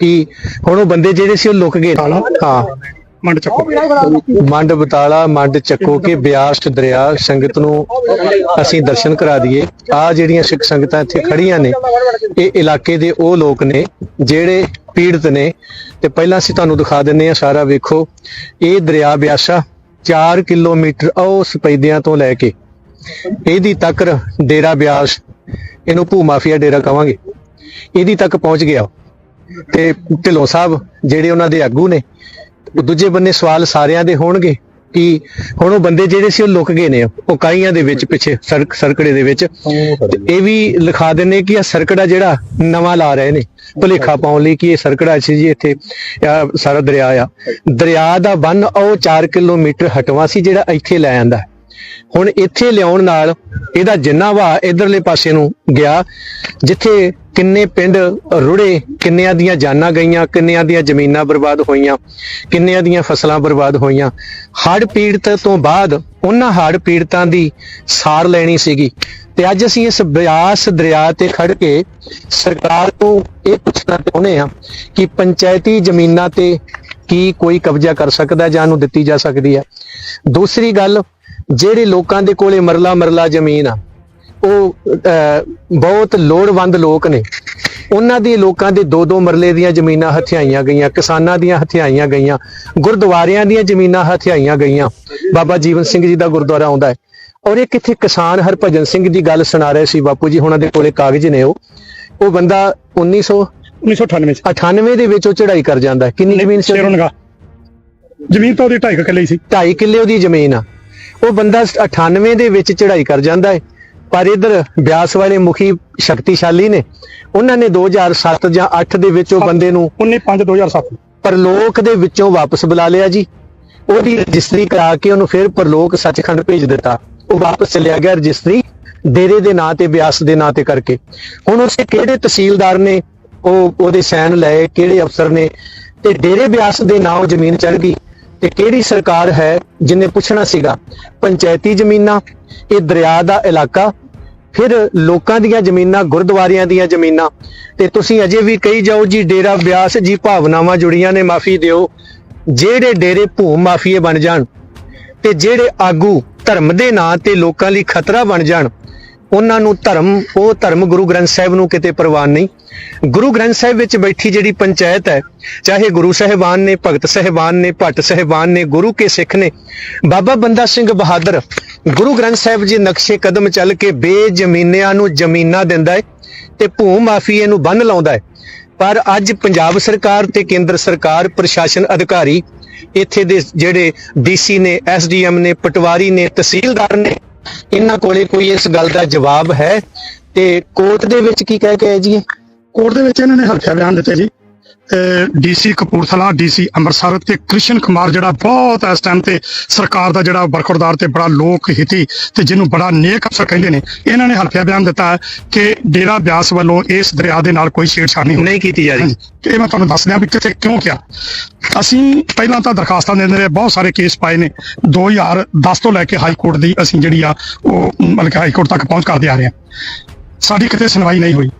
ਕਿ ਹੁਣ ਉਹ ਬੰਦੇ ਜਿਹੜੇ ਸੀ ਉਹ ਲੁਕ ਗਏ। ਹਾਂ। ਮੰਡ ਚੱਕੋ। ਮੰਡ ਬਤਾਲਾ ਮੰਡ ਚੱਕੋ ਕੇ ਬਿਆਸ ਦਰਿਆ ਸੰਗਤ ਨੂੰ ਅਸੀਂ ਦਰਸ਼ਨ ਕਰਾ ਦਈਏ। ਆ ਜਿਹੜੀਆਂ ਸਿੱਖ ਸੰਗਤਾਂ ਇੱਥੇ ਖੜੀਆਂ ਨੇ ਇਹ ਇਲਾਕੇ ਦੇ ਉਹ ਲੋਕ ਨੇ ਜਿਹੜੇ ਪੀੜਤ ਨੇ। ਤੇ ਪਹਿਲਾਂ ਅਸੀਂ ਤੁਹਾਨੂੰ ਦਿਖਾ ਦਿੰਨੇ ਆ ਸਾਰਾ ਵੇਖੋ। ਇਹ ਦਰਿਆ ਬਿਆਸਾ 4 ਕਿਲੋਮੀਟਰ ਉਹ ਸਪੈਦਿਆਂ ਤੋਂ ਲੈ ਕੇ। ਇਹਦੀ ਤੱਕ ਡੇਰਾ ਬਿਆਸ ਇਹਨੂੰ ਭੂ ਮਾਫੀਆ ਡੇਰਾ ਕਵਾਂਗੇ ਇਹਦੀ ਤੱਕ ਪਹੁੰਚ ਗਿਆ। ਤੇ ਢਿੱਲੋਂ ਸਾਹਿਬ ਜਿਹੜੇ ਉਹਨਾਂ ਦੇ ਆਗੂ ਨੇ, ਉਹ ਦੂਜੇ ਬੰਨੇ ਸਵਾਲ ਸਾਰਿਆਂ ਦੇ ਹੋਣਗੇ ਕਿ ਹੁਣ ਉਹ ਬੰਦੇ ਜਿਹੜੇ ਸੀ ਉਹ ਲੁਕ ਗਏ ਨੇ, ਉਹ ਕਾਈਆਂ ਦੇ ਵਿੱਚ ਪਿੱਛੇ, ਸੜਕ, ਸਰਕੜੇ ਦੇ ਵਿੱਚ। ਤੇ ਇਹ ਵੀ ਲਿਖਾ ਦਿੰਨੇ ਕਿ ਇਹ ਸਰਕੜਾ ਜਿਹੜਾ ਨਵਾਂ ਲਾ ਰਹੇ ਨੇ, ਭੁਲੇਖਾ ਪਾਉਣ ਲਈ ਕਿ ਇਹ ਸਰਕੜਾ ਸੀ ਜੀ ਇੱਥੇ ਸਾਰਾ ਦਰਿਆ ਆ। ਦਰਿਆ ਦਾ ਬੰਨ ਉਹ 4 ਕਿਲੋਮੀਟਰ ਹਟਵਾ ਸੀ ਜਿਹੜਾ ਇੱਥੇ ਲੈ ਆਂਦਾ। ਹੁਣ ਇੱਥੇ ਲਿਆਉਣ ਨਾਲ ਇਹਦਾ ਜਿੰਨਾ ਵਾ ਇਧਰਲੇ ਪਾਸੇ ਨੂੰ ਗਿਆ, ਜਿੱਥੇ ਕਿੰਨੇ ਪਿੰਡ ਰੁੜੇ, ਕਿੰਨਿਆਂ ਦੀਆਂ ਜਾਨਾਂ ਗਈਆਂ, ਕਿੰਨਿਆਂ ਦੀਆਂ ਜ਼ਮੀਨਾਂ ਬਰਬਾਦ ਹੋਈਆਂ, ਕਿੰਨਿਆਂ ਦੀਆਂ ਫਸਲਾਂ ਬਰਬਾਦ ਹੋਈਆਂ। ਹੜ੍ਹ ਪੀੜਤ ਤੋਂ ਬਾਅਦ ਉਹਨਾਂ ਹੜ੍ਹ ਪੀੜਤਾਂ ਦੀ ਸਾਰ ਲੈਣੀ ਸੀਗੀ। ਤੇ ਅੱਜ ਅਸੀਂ ਇਸ ਬਿਆਸ ਦਰਿਆ ਤੇ ਖੜ ਕੇ ਸਰਕਾਰ ਤੋਂ ਇਹ ਪੁੱਛਣਾ ਚਾਹੁੰਦੇ ਹਾਂ ਕਿ ਪੰਚਾਇਤੀ ਜ਼ਮੀਨਾਂ ਤੇ ਕੀ ਕੋਈ ਕਬਜ਼ਾ ਕਰ ਸਕਦਾ ਜਾਂ ਨੂੰ ਦਿੱਤੀ ਜਾ ਸਕਦੀ ਹੈ। ਦੂਸਰੀ ਗੱਲ ਜਿਹੜੇ ਲੋਕਾਂ ਦੇ ਕੋਲੇ ਮਰਲਾ ਮਰਲਾ ਜ਼ਮੀਨ ਆ ਉਹ ਬਹੁਤ ਲੋੜਵੰਦ ਲੋਕ ਨੇ। ਉਹਨਾਂ ਦੀ ਲੋਕਾਂ ਦੇ ਦੋ ਦੋ ਮਰਲੇ ਦੀਆਂ ਜ਼ਮੀਨਾਂ ਹਥਿਆਈਆਂ ਗਈਆਂ ਕਿਸਾਨਾਂ ਦੀਆਂ ਹਥਿਆਈਆਂ ਗਈਆਂ ਗੁਰਦੁਆਰਿਆਂ ਦੀਆਂ ਜ਼ਮੀਨਾਂ ਹਥਿਆਈਆਂ ਗਈਆਂ। ਬਾਬਾ ਜੀਵਨ ਸਿੰਘ ਜੀ ਦਾ ਗੁਰਦੁਆਰਾ ਆਉਂਦਾ ਹੈ। ਔਰ ਇਹ ਕਿੱਥੇ ਕਿਸਾਨ ਹਰਭਜਨ ਸਿੰਘ ਦੀ ਗੱਲ ਸੁਣਾ ਰਹੇ ਸੀ ਬਾਪੂ ਜੀ ਉਹਨਾਂ ਦੇ ਕੋਲੇ ਕਾਗਜ਼ ਨੇ ਉਹ। ਉਹ ਬੰਦਾ 1998 1998 ਚ। ਦੇ ਵਿੱਚ ਉਹ ਚੜ੍ਹਾਈ ਕਰ ਜਾਂਦਾ। ਕਿੰਨੀ ਜ਼ਮੀਨ ਸੀ ਜ਼ਮੀਨ ਤਾਂ ਉਹਦੀ 2.5 ਕਿੱਲੇ ਸੀ। 2.5 ਕਿੱਲੇ ਉਹਦੀ ਜ਼ਮੀਨ ਆ। ਉਹ ਬੰਦਾ 98 ਦੇ ਵਿੱਚ ਚੜ੍ਹਾਈ ਕਰ ਜਾਂਦਾ ਹੈ। ਪਰ ਇਧਰ ਬਿਆਸ ਵਾਲੇ ਮੁਖੀ ਸ਼ਕਤੀਸ਼ਾਲੀ ਨੇ। ਉਹਨਾਂ ਨੇ 2007 ਜਾਂ 8 ਦੇ ਵਿੱਚ ਉਹ ਬੰਦੇ ਨੂੰ 19 2007 ਪਰਲੋਕ ਦੇ ਵਿੱਚੋਂ ਵਾਪਸ ਬੁਲਾ ਲਿਆ ਜੀ। ਉਹਦੀ ਰਜਿਸਟਰੀ ਕਰਾ ਕੇ ਉਹਨੂੰ ਫਿਰ ਪਰਲੋਕ ਸੱਚਖੰਡ ਭੇਜ ਦਿੱਤਾ। ਉਹ ਵਾਪਸ ਚਲਿਆ ਗਿਆ ਰਜਿਸਟਰੀ ਡੇਰੇ ਦੇ ਨਾਂ ਤੇ ਬਿਆਸ ਦੇ ਨਾਂ ਤੇ ਕਰਕੇ। ਹੁਣ ਉਸੇ ਕਿਹੜੇ ਤਹਿਸੀਲਦਾਰ ਨੇ ਉਹ ਉਹਦੇ ਸਾਈਨ ਲਏ ਕਿਹੜੇ ਅਫਸਰ ਨੇ ਤੇ ਡੇਰੇ ਬਿਆਸ ਦੇ ਨਾਂ ਉਹ ਜ਼ਮੀਨ ਚੜ ਗਈ। ਤੇ ਕਿਹੜੀ ਸਰਕਾਰ ਹੈ ਜਿਨੇ ਪੁੱਛਣਾ ਸੀਗਾ? ਪੰਚਾਇਤੀ ਜ਼ਮੀਨਾਂ, ਇਹ ਦਰਿਆ ਦਾ ਇਲਾਕਾ, ਫਿਰ ਲੋਕਾਂ ਦੀਆਂ ਜ਼ਮੀਨਾਂ, ਗੁਰਦੁਆਰਿਆਂ ਦੀਆਂ ਜ਼ਮੀਨਾਂ। ਤੇ ਤੁਸੀਂ ਅਜੇ ਵੀ ਕਹੀ ਜਾਓ ਜੀ, ਡੇਰਾ ਬਿਆਸ ਜੀ ਭਾਵਨਾਵਾਂ ਜੁੜੀਆਂ ਨੇ, ਮਾਫੀ ਦਿਓ। ਜਿਹੜੇ ਡੇਰੇ ਭੂ ਮਾਫੀਏ ਬਣ ਜਾਣ ਤੇ ਜਿਹੜੇ ਆਗੂ ਧਰਮ ਦੇ ਨਾਂ ਤੇ ਲੋਕਾਂ ਲਈ ਖਤਰਾ ਬਣ ਜਾਣ ਉਹਨਾਂ ਨੂੰ ਧਰਮ, ਉਹ ਧਰਮ ਗੁਰੂ ਗ੍ਰੰਥ ਸਾਹਿਬ ਨੂੰ ਕਿਤੇ ਪ੍ਰਵਾਨ ਨਹੀਂ। ਗੁਰੂ ਗ੍ਰੰਥ ਸਾਹਿਬ ਵਿੱਚ ਬੈਠੀ ਜਿਹੜੀ ਪੰਚਾਇਤ ਹੈ, ਚਾਹੇ ਗੁਰੂ ਸਾਹਿਬਾਨ ਨੇ, ਭਗਤ ਸਾਹਿਬਾਨ ਨੇ, ਭੱਟ ਸਾਹਿਬਾਨ ਨੇ, ਗੁਰੂ ਕੇ ਸਿੱਖ ਨੇ, ਬਾਬਾ ਬੰਦਾ ਸਿੰਘ ਬਹਾਦਰ ਗੁਰੂ ਗ੍ਰੰਥ ਸਾਹਿਬ ਜੀ ਨਕਸ਼ੇ ਕਦਮ ਚੱਲ ਕੇ ਬੇਜ਼ਮੀਨਿਆਂ ਨੂੰ ਜ਼ਮੀਨਾਂ ਦਿੰਦਾ ਹੈ ਤੇ ਭੂ ਮਾਫੀਏ ਨੂੰ ਬੰਨ ਲਾਉਂਦਾ ਹੈ। ਪਰ ਅੱਜ ਪੰਜਾਬ ਸਰਕਾਰ ਤੇ ਕੇਂਦਰ ਸਰਕਾਰ, ਪ੍ਰਸ਼ਾਸਨ ਅਧਿਕਾਰੀ ਇੱਥੇ ਦੇ ਜਿਹੜੇ ਡੀਸੀ ਨੇ, ਐਸਡੀਐਮ ਨੇ, ਪਟਵਾਰੀ ਨੇ, ਤਹਿਸੀਲਦਾਰ ਨੇ ਇਹਨਾਂ ਕੋਲੇ ਕੋਈ ਇਸ ਗੱਲ ਦਾ ਜਵਾਬ ਹੈ ਤੇ ਕੋਰਟ ਦੇ ਵਿੱਚ ਕੀ ਕਹਿ ਕੇ ਆਏ ਜੀ ਇਹ? ਕੋਰਟ ਦੇ ਵਿੱਚ ਇਹਨਾਂ ਨੇ ਹਲਫੀਆ ਬਿਆਨ ਦਿੱਤੇ ਜੀ ਡੀਸੀ ਕਪੂਰਥਲਾ ਡੀਸੀ ਅੰਮ੍ਰਿਤਸਰ ਤੇ ਕ੍ਰਿਸ਼ਨ ਕੁਮਾਰ ਜਿਹੜਾ ਬਹੁਤ ਇਸ ਟਾਈਮ ਤੇ ਸਰਕਾਰ ਦਾ ਜਿਹੜਾ ਬਰਖੁਰਦਾਰ ਤੇ ਬੜਾ ਲੋਕ ਹਿੱਤੀ ਤੇ ਜਿਹਨੂੰ ਬੜਾ ਨੇਕ ਅਫਸਰ ਕਹਿੰਦੇ ਨੇ ਇਹਨਾਂ ਨੇ ਹਲਫੀਆ ਬਿਆਨ ਦਿੱਤਾ ਕਿ ਡੇਰਾ ਬਿਆਸ ਵੱਲੋਂ ਇਸ ਦਰਿਆ ਦੇ ਨਾਲ ਕੋਈ ਛੇੜਛਾੜ ਨਹੀਂ ਨਹੀਂ ਕੀਤੀ ਜਾ ਰਹੀ। ਇਹ ਮੈਂ ਤੁਹਾਨੂੰ ਦੱਸ ਦਿਆਂ ਵੀ ਕਿੱਥੇ ਕਿਉਂ ਕਿਹਾ। ਅਸੀਂ ਪਹਿਲਾਂ ਤਾਂ ਦਰਖਾਸਤਾਂ ਦਿੰਦੇ ਰਹੇ ਬਹੁਤ ਸਾਰੇ ਕੇਸ ਪਾਏ ਨੇ। 2010 ਤੋਂ ਲੈ ਕੇ ਹਾਈ ਕੋਰਟ ਦੀ ਅਸੀਂ ਜਿਹੜੀ ਆ ਉਹ ਮਤਲਬ ਹਾਈ ਕੋਰਟ ਤੱਕ ਪਹੁੰਚ ਕਰਦੇ ਆ ਰਹੇ ਹਾਂ। ਸਾਡੀ ਕਿਤੇ ਸੁਣਵਾਈ ਨਹੀਂ ਹੋਈ।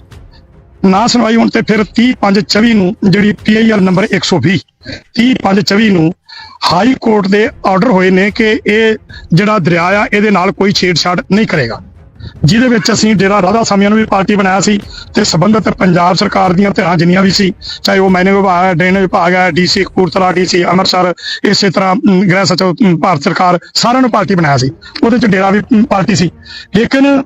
ਨਾ ਸੁਣਵਾਈ ਹੋਣ ਤੇ ਫਿਰ 30/5/24 ਨੂੰ ਜਿਹੜੀ ਪੀਆਈਆਰ ਨੰਬਰ 120 30/5/24 ਨੂੰ ਹਾਈ ਕੋਰਟ ਦੇ ਆਰਡਰ ਹੋਏ ਨੇ ਕਿ ਇਹ ਜਿਹੜਾ ਦਰਿਆ ਆ, ਇਹਦੇ ਨਾਲ ਕੋਈ ਛੇੜਛਾੜ ਨਹੀਂ ਕਰੇਗਾ। ਜਿਹਦੇ ਵਿੱਚ ਅਸੀਂ ਡੇਰਾ ਰਾਧਾ ਸਾਮੀਆਂ ਨੂੰ ਵੀ ਪਾਰਟੀ ਬਣਾਇਆ ਸੀ ਤੇ ਸਬੰਧਤ ਪੰਜਾਬ ਸਰਕਾਰ ਦੀਆਂ ਧਿਰਾਂ ਜਿੰਨੀਆਂ ਵੀ ਸੀ, ਚਾਹੇ ਉਹ ਮਾਈਨਿੰਗ ਵਿਭਾਗ ਹੈ, ਡਰੇਨ ਵਿਭਾਗ ਹੈ ਡੀਸੀ ਕਪੂਰਥਲਾ ਡੀਸੀ ਅੰਮ੍ਰਿਤਸਰ, ਇਸੇ ਤਰ੍ਹਾਂ ਗ੍ਰਹਿ ਸਚਿਵ ਭਾਰਤ ਸਰਕਾਰ ਸਾਰਿਆਂ ਨੂੰ ਪਾਰਟੀ ਬਣਾਇਆ ਸੀ। ਉਹਦੇ ਚ ਡੇਰਾ ਵੀ ਪਾਰਟੀ ਸੀ। ਲੇਕਿਨ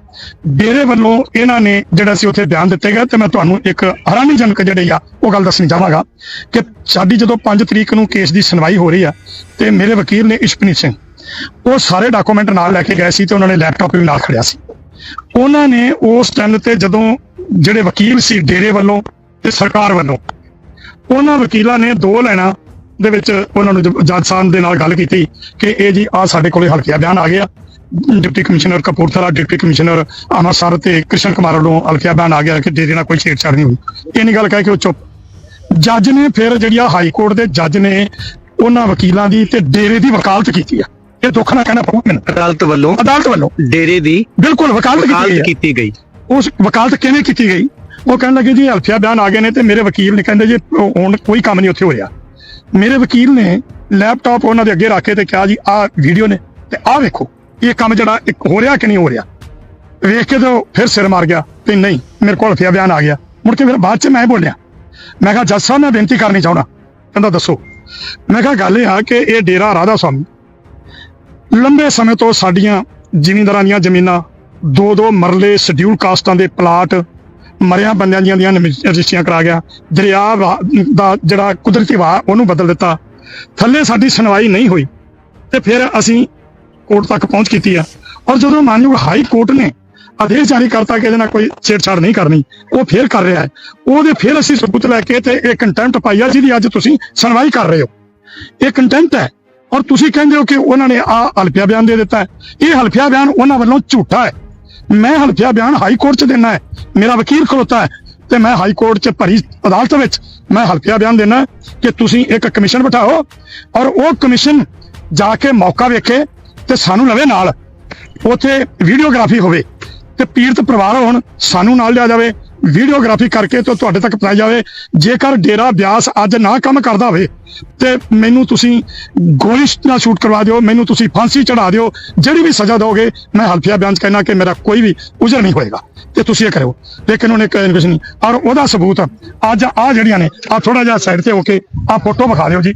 ਡੇਰੇ ਵੱਲੋਂ ਇਹਨਾਂ ਨੇ ਜਿਹੜਾ ਸੀ ਉੱਥੇ ਬਿਆਨ ਦਿੱਤੇ ਗਏ ਤੇ ਮੈਂ ਤੁਹਾਨੂੰ ਇੱਕ ਹੈਰਾਨੀਜਨਕ ਜਿਹੜੀ ਆ, ਉਹ ਗੱਲ ਦੱਸਣੀ ਚਾਹਾਂਗਾ ਕਿ ਸਾਡੀ ਜਦੋਂ 5 ਤਰੀਕ ਨੂੰ ਕੇਸ ਦੀ ਸੁਣਵਾਈ ਹੋ ਰਹੀ ਆ ਤੇ ਮੇਰੇ ਵਕੀਲ ਨੇ ਇਸ਼ਪਨੀਤ ਸਿੰਘ, ਉਹ ਸਾਰੇ ਡਾਕੂਮੈਂਟ ਨਾਲ ਲੈ ਕੇ ਗਏ ਸੀ ਤੇ ਉਹਨਾਂ ਨੇ ਲੈਪਟਾਪ ਵੀ ਨਾਲ ਖੜਿਆ ਸੀ। ਉਹਨਾਂ ਨੇ ਉਸ ਟਾਈਮ ਤੇ ਜਦੋਂ ਜਿਹੜੇ ਵਕੀਲ ਸੀ ਡੇਰੇ ਵੱਲੋਂ ਤੇ ਸਰਕਾਰ ਵੱਲੋਂ, ਉਹਨਾਂ ਵਕੀਲਾਂ ਨੇ ਦੋ ਲੈਣਾ ਦੇ ਵਿੱਚ ਉਹਨਾਂ ਨੂੰ ਜੱਜ ਸਾਹਿਬ ਦੇ ਨਾਲ ਗੱਲ ਕੀਤੀ ਕਿ ਇਹ ਜੀ ਆ ਸਾਡੇ ਕੋਲੇ ਹਲਕਿਆ ਬਿਆਨ ਆ ਗਿਆ। Deputy commissioner Kapurthala, deputy commissioner Amritsar ਤੇ ਕ੍ਰਿਸ਼ਨ ਕੁਮਾਰ ਵੱਲੋਂ ਹਲਕਿਆ ਬਿਆਨ ਆ ਗਿਆ ਕਿ ਡੇਰੇ ਨਾਲ ਕੋਈ ਛੇੜਛਾੜ ਨਹੀਂ ਹੋਈ। ਇਹ ਨਹੀਂ ਗੱਲ ਕਹਿ ਕੇ ਉਹ ਚੁੱਪ। ਜੱਜ ਨੇ ਫਿਰ ਜਿਹੜੀ ਆ ਹਾਈ ਕੋਰਟ ਦੇ ਜੱਜ ਨੇ ਉਹਨਾਂ ਵਕੀਲਾਂ ਦੀ ਤੇ ਡੇਰੇ ਦੀ ਵਕਾਲਤ ਕੀਤੀ ਆ। ਇਹ ਦੁੱਖ ਨਾਲ ਕਹਿਣਾ ਪਊ ਮੈਨੂੰ। ਅਦਾਲਤ ਵੱਲੋਂ ਅਦਾਲਤ ਵੱਲੋਂ। ਡੇਰੇ ਦੀ ਬਿਲਕੁਲ ਵਕਾਲਤ ਕੀਤੀ ਗਈ ਵਕਾਲਤ ਹੈ। ਕੀਤੀ ਗਈ। ਉਸ ਵਕਾਲਤ ਕਿਵੇਂ ਕੀਤੀ ਗਈ? ਉਹ ਕਹਿਣ ਲੱਗੇ ਜੀ ਹਲਫੀਆ ਬਿਆਨ ਆ ਗਏ ਨੇ ਤੇ ਮੇਰੇ ਵਕੀਲ ਨੇ ਕਹਿੰਦੇ ਜੀ ਉਹ ਹੁਣ ਕੋਈ ਕੰਮ ਨਹੀਂ ਉੱਥੇ ਹੋ ਰਿਹਾ ਮੇਰੇ ਵਕੀਲ ਨੇ ਲੈਪਟਾਪ ਉਹਨਾਂ ਦੇ ਅੱਗੇ ਰੱਖ ਕੇ ਤੇ ਕਿਹਾ ਜੀ ਆਹ ਵੀਡੀਓ ਨੇ ਤੇ ਆਹ ਵੇਖੋ ਇਹ ਕੰਮ ਜਿਹੜਾ ਇੱਕ ਹੋ ਰਿਹਾ ਕਿ ਨਹੀਂ ਹੋ ਰਿਹਾ? ਵੇਖ ਕੇ ਤਾਂ ਫਿਰ ਸਿਰ ਮਾਰ ਗਿਆ ਤੇ ਨਹੀਂ ਮੇਰੇ ਕੋਲ ਹਲਫੀਆ ਬਿਆਨ ਆ ਗਿਆ। ਮੁੜ ਕੇ ਫਿਰ ਬਾਅਦ ਚ ਮੈਂ ਬੋਲਿਆ ਮੈਂ ਕਿਹਾ ਜੱਜ ਸਾਹਿਬ ਮੈਂ ਬੇਨਤੀ ਕਰਨੀ ਚਾਹਣਾ ਕਹਿੰਦਾ ਦੱਸੋ। ਮੈਂ ਕਿਹਾ ਗੱਲ ਇਹ ਆ ਕਿ ਇਹ ਡੇਰਾ ਰਾਧਾ ਸਵਾਮੀ ਲੰਬੇ ਸਮੇਂ ਤੋਂ ਸਾਡੀਆਂ ਜ਼ਿਮੀਂਦਾਰਾਂ ਦੀਆਂ ਜ਼ਮੀਨਾਂ ਦੋ ਦੋ ਮਰਲੇ ਸ਼ਡਿਊਲ ਕਾਸਟਾਂ ਦੇ ਪਲਾਟ ਮਰਿਆਂ ਬੰਦਿਆਂ ਦੀਆਂ ਦੀਆਂ ਰਜਿਸਟਰੀਆਂ ਕਰਾ ਗਿਆ। ਦਰਿਆ ਵਾ- ਦਾ ਜਿਹੜਾ ਕੁਦਰਤੀ ਵਾਹ ਉਹਨੂੰ ਬਦਲ ਦਿੱਤਾ। ਥੱਲੇ ਸਾਡੀ ਸੁਣਵਾਈ ਨਹੀਂ ਹੋਈ ਤੇ ਫਿਰ ਅਸੀਂ ਕੋਰਟ ਤੱਕ ਪਹੁੰਚ ਕੀਤੀ ਆ। ਔਰ ਜਦੋਂ ਮਾਨਯੋਗ ਹਾਈ ਕੋਰਟ ਨੇ ਆਦੇਸ਼ ਜਾਰੀ ਕਰਤਾ ਕਿ ਇਹਦੇ ਨਾਲ ਕੋਈ ਛੇੜਛਾੜ ਨਹੀਂ ਕਰਨੀ, ਉਹ ਫੇਰ ਕਰ ਰਿਹਾ ਹੈ। ਉਹਦੇ ਫਿਰ ਅਸੀਂ ਸਬੂਤ ਲੈ ਕੇ ਤੇ ਇਹ ਕੰਟੈਂਪਟ ਪਾਈ ਆ ਜਿਹਦੀ ਅੱਜ ਤੁਸੀਂ ਸੁਣਵਾਈ ਕਰ ਰਹੇ ਹੋ। ਇਹ ਕੰਟੈਂਪਟ ਹੈ ਔਰ ਤੁਸੀਂ ਕਹਿੰਦੇ ਹੋ ਕਿ ਉਹਨਾਂ ਨੇ ਆ ਹਲਫੀਆ ਬਿਆਨ ਦੇ ਦਿੱਤਾ ਇਹ ਹਲਫੀਆ ਬਿਆਨ ਉਹਨਾਂ ਵੱਲੋਂ ਝੂਠਾ ਹੈ। ਮੈਂ ਹਲਫੀਆ ਬਿਆਨ ਹਾਈ ਕੋਰਟ 'ਚ ਦੇਣਾ ਹੈ। ਮੇਰਾ ਵਕੀਲ ਖਲੋਤਾ ਹੈ ਤੇ ਮੈਂ ਹਾਈ ਕੋਰਟ 'ਚ ਭਰੀ ਅਦਾਲਤ ਵਿੱਚ ਮੈਂ ਹਲਫੀਆ ਬਿਆਨ ਦੇਣਾ ਕਿ ਤੁਸੀਂ ਇੱਕ ਕਮਿਸ਼ਨ ਬਿਠਾਓ ਔਰ ਉਹ ਕਮਿਸ਼ਨ ਜਾ ਕੇ ਮੌਕਾ ਵੇਖੇ ਤੇ ਸਾਨੂੰ ਲਵੇ ਨਾਲ। ਉਥੇ ਵੀਡੀਓਗ੍ਰਾਫੀ ਹੋਵੇ ਤੇ ਪੀੜਤ ਪਰਿਵਾਰ ਹੋਣ, ਸਾਨੂੰ ਨਾਲ ਲਿਆ ਜਾਵੇ। ਵੀਡੀਓਗ੍ਰਾਫੀ ਕਰਕੇ ਤੇ ਤੁਹਾਡੇ ਤੱਕ ਪਹੁੰਚਾਈ ਜਾਵੇ। ਜੇਕਰ ਡੇਰਾ ਬਿਆਸ ਅੱਜ ਨਾ ਕੰਮ ਕਰਦਾ ਹੋਵੇ, ਤੇ ਮੈਨੂੰ ਤੁਸੀਂ ਗੋਲੀ ਨਾਲ ਸ਼ੂਟ ਕਰਵਾ ਦਿਓ, ਮੈਨੂੰ ਤੁਸੀਂ ਫਾਂਸੀ ਚੜਾ ਦਿਓ, ਜਿਹੜੀ ਵੀ ਸਜ਼ਾ ਦੋਗੇ ਮੈਂ ਹਲਫੀਆ ਬਿਆਨ 'ਚ ਕਹਿਣਾ ਕਿ ਮੇਰਾ ਕੋਈ ਵੀ ਉਜਰ ਨਹੀਂ ਹੋਏਗਾ। ਤੇ ਤੁਸੀਂ ਇਹ ਕਰਿਓ। ਲੇਕਿਨ ਉਹਨੇ ਕਹਿ ਕੁਛ ਨਹੀਂ। ਔਰ ਉਹਦਾ ਸਬੂਤ ਅੱਜ ਆ ਜਿਹੜੀਆਂ ਨੇ, ਆ ਥੋੜਾ ਜਿਹਾ ਸਾਈਡ ਤੇ ਹੋ ਕੇ ਆ ਫੋਟੋ ਵਿਖਾ ਦਿਓ ਜੀ।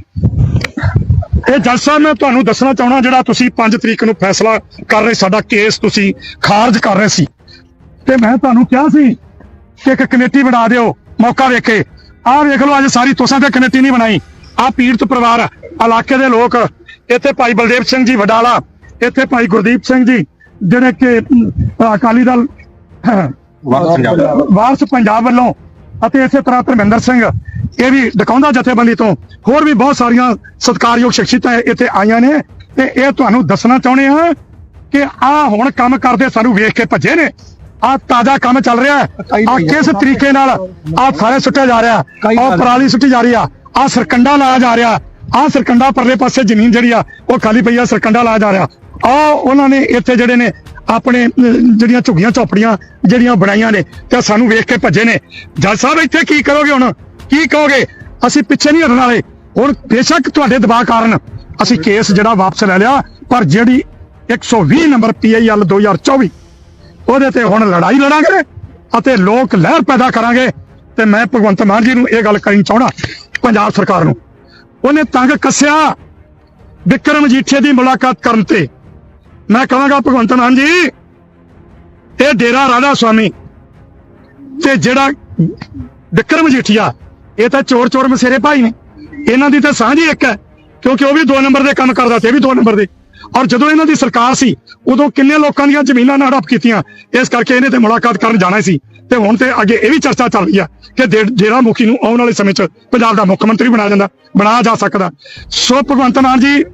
ਇਹ ਜੱਜ ਸਾਹਿਬ, ਮੈਂ ਤੁਹਾਨੂੰ ਦੱਸਣਾ ਚਾਹਣਾ ਜਿਹੜਾ ਤੁਸੀਂ 5 ਤਰੀਕ ਨੂੰ ਫੈਸਲਾ ਕਰ ਰਹੇ, ਸਾਡਾ ਕੇਸ ਤੁਸੀਂ ਖਾਰਜ ਕਰ ਰਹੇ ਸੀ। ਤੇ ਮੈਂ ਤੁਹਾਨੂੰ ਕਿਹਾ ਸੀ ਕਿ ਇੱਕ ਕਮੇਟੀ ਬਣਾ ਦਿਓ ਮੌਕਾ ਵੇਖੇ। ਆਹ ਵੇਖ ਲਓ ਅੱਜ ਸਾਰੀ ਤੁਸਾਂ ਤੇ ਕਮੇਟੀ ਨਹੀਂ ਬਣਾਈ। ਆਹ ਪੀੜਤ ਪਰਿਵਾਰ ਇਲਾਕੇ ਦੇ ਲੋਕ ਇੱਥੇ ਭਾਈ ਬਲਦੇਵ ਸਿੰਘ ਜੀ ਵਡਾਲਾ ਇੱਥੇ ਭਾਈ ਗੁਰਦੀਪ ਸਿੰਘ ਜੀ ਜਿਹੜੇ ਕਿ ਅਕਾਲੀ ਦਲ ਵਾਰਸ ਪੰਜਾਬ। ਵੱਲੋਂ ਅਤੇ ਇਸੇ ਤਰ੍ਹਾਂ ਧਰਮਿੰਦਰ ਸਿੰਘ ਇਹ ਵੀ ਡਕਾਉਂਦਾ ਜਥੇਬੰਦੀ ਤੋਂ। ਹੋਰ ਵੀ ਬਹੁਤ ਸਾਰੀਆਂ ਸਤਿਕਾਰਯੋਗ ਸ਼ਖਸੀਅਤਾਂ ਇੱਥੇ ਆਈਆਂ ਨੇ ਤੇ ਇਹ ਤੁਹਾਨੂੰ ਦੱਸਣਾ ਚਾਹੁੰਦੇ ਆ ਕਿ ਆ ਹੁਣ ਕੰਮ ਕਰਦੇ ਸਾਨੂੰ ਵੇਖ ਕੇ ਭੱਜੇ ਨੇ। ਆ ਤਾਜ਼ਾ ਕੰਮ ਚੱਲ ਰਿਹਾ ਹੈ। ਆ ਕਿਸ ਤਰੀਕੇ ਨਾਲ ਆ ਸਾਰੇ ਸੁੱਟਿਆ ਜਾ ਰਿਹਾ ਆ ਪਰਾਲੀ ਸੁੱਟੀ ਜਾ ਰਹੀ ਆ। ਆ ਸਰਕੰਡਾ ਲਾਇਆ ਜਾ ਰਿਹਾ। ਆ ਸਰਕੰਡਾ ਪਰਲੇ ਪਾਸੇ ਜ਼ਮੀਨ ਜਿਹੜੀ ਆ ਉਹ ਖਾਲੀ ਪਈ ਆ ਸਰਕੰਡਾ ਲਾਇਆ ਜਾ ਰਿਹਾ। ਆ ਉਹਨਾਂ ਨੇ ਇੱਥੇ ਜਿਹੜੇ ਨੇ ਆਪਣੇ ਜਿਹੜੀਆਂ ਝੁੱਗੀਆਂ ਝੋਪੜੀਆਂ ਜਿਹੜੀਆਂ ਬਣਾਈਆਂ ਨੇ ਤੇ ਸਾਨੂੰ ਵੇਖ ਕੇ ਭੱਜੇ ਨੇ। ਜੱਜ ਸਾਹਿਬ ਇੱਥੇ ਕੀ ਕਰੋਗੇ ਹੁਣ? ਕੀ ਕਹੋਗੇ? ਅਸੀਂ ਪਿੱਛੇ ਨਹੀਂ ਹਟਣ ਵਾਲੇ। ਹੁਣ ਬੇਸ਼ੱਕ ਤੁਹਾਡੇ ਦਬਾਅ ਕਾਰਨ ਅਸੀਂ ਕੇਸ ਜਿਹੜਾ ਵਾਪਸ ਲੈ ਲਿਆ ਪਰ ਜਿਹੜੀ 120 ਨੰਬਰ ਪੀਆਈਐਲ 2024 ਉਹਦੇ ਤੇ ਹੁਣ ਲੜਾਈ ਲੜਾਂਗੇ ਅਤੇ ਲੋਕ ਲਹਿਰ ਪੈਦਾ ਕਰਾਂਗੇ ਤੇ ਮੈਂ ਭਗਵੰਤ ਮਾਨ ਜੀ ਨੂੰ ਇਹ ਗੱਲ ਕਰਨੀ ਚਾਹਣਾ ਪੰਜਾਬ ਸਰਕਾਰ ਨੂੰ। ਉਹਨੇ ਤੰਗ ਕੱਸਿਆ ਵਿਕਰਮ ਮਜੀਠੀਆ ਦੀ ਮੁਲਾਕਾਤ ਕਰਨ ਤੇ। ਮੈਂ ਕਹਾਂਗਾ, ਭਗਵੰਤ ਮਾਨ ਜੀ, ਇਹ ਡੇਰਾ ਰਾਧਾ ਸੁਆਮੀ ਤੇ ਜਿਹੜਾ ਵਿਕਰਮ ਮਜੀਠੀਆ ਇਹ ਤਾਂ ਚੋਰ ਚੋਰ ਮਸੇਰੇ ਭਾਈ ਨੇ। ਇਹਨਾਂ ਦੀ ਤਾਂ ਸਾਂਝ ਹੀ ਇੱਕ ਹੈ, ਕਿਉਂਕਿ ਉਹ ਵੀ 2 ਨੰਬਰ ਦੇ ਕੰਮ ਕਰਦਾ ਤੇ ਇਹ ਵੀ 2 ਨੰਬਰ ਦੇ। ਔਰ ਜਦੋਂ ਇਹਨਾਂ ਦੀ ਸਰਕਾਰ ਸੀ, ਉਦੋਂ ਕਿੰਨੇ ਲੋਕਾਂ ਦੀਆਂ ਜ਼ਮੀਨਾਂ ਨਾਲ ਹੜਪ ਕੀਤੀਆਂ, ਇਸ ਕਰਕੇ ਇਹਨੇ ਤੇ ਮੁਲਾਕਾਤ ਕਰਨ ਜਾਣਾ ਸੀ। ਤੇ ਹੁਣ ਤੇ ਅੱਗੇ ਇਹ ਵੀ ਚਰਚਾ ਚੱਲ ਰਹੀ ਆ ਕਿ ਡੇ- ਡੇਰਾ ਮੁਖੀ ਨੂੰ ਆਉਣ ਵਾਲੇ ਸਮੇਂ 'ਚ ਪੰਜਾਬ ਦਾ ਮੁੱਖ ਮੰਤਰੀ ਬਣਾਇਆ ਜਾਂਦਾ, ਬਣਾਇਆ ਜਾ ਸਕਦਾ। ਸੋ ਭਗਵੰਤ ਮਾਨ ਜੀ,